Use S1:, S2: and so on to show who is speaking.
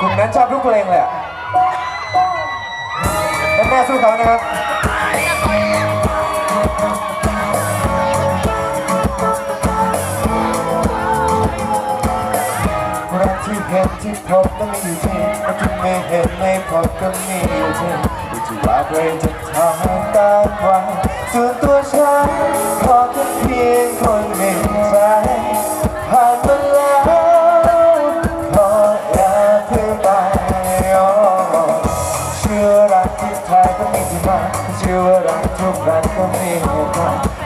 S1: กลุ่มนั้นชอบทุกเพลงเลยอะแม่สู้เขานะครับ รักที่เห็นที่พบก็มีอยู่รักที่ไม่เห็นไม่พบก็มีอยู่จริที่ว่าเพลงจะทำตายไวส่วนตัวฉันขอแค่เพียง Cause you were not too bad for me, huh?